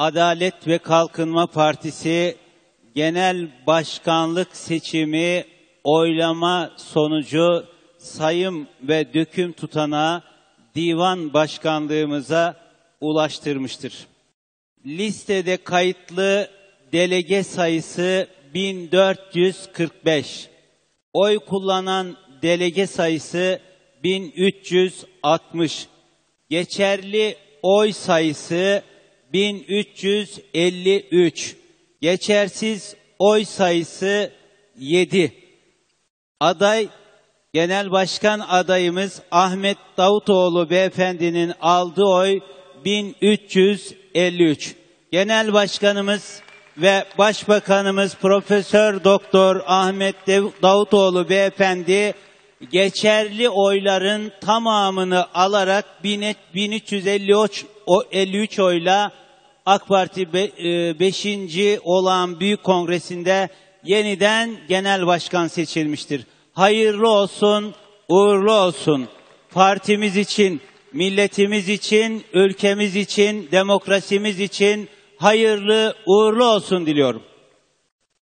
Adalet ve Kalkınma Partisi Genel Başkanlık seçimi oylama sonucu sayım ve döküm tutanağı divan başkanlığımıza ulaştırmıştır. Listede kayıtlı delege sayısı 1445. Oy kullanan delege sayısı 1360. Geçerli oy sayısı 1353. Geçersiz oy sayısı 7. Aday Genel Başkan adayımız Ahmet Davutoğlu beyefendinin aldığı oy 1353. Genel Başkanımız ve Başbakanımız Profesör Doktor Ahmet Davutoğlu beyefendi geçerli oyların tamamını alarak 1000 1353 o 53 oyla AK Parti 5. olan Büyük Kongresi'nde yeniden genel başkan seçilmiştir. Hayırlı olsun, uğurlu olsun. Partimiz için, milletimiz için, ülkemiz için, demokrasimiz için hayırlı, uğurlu olsun diliyorum.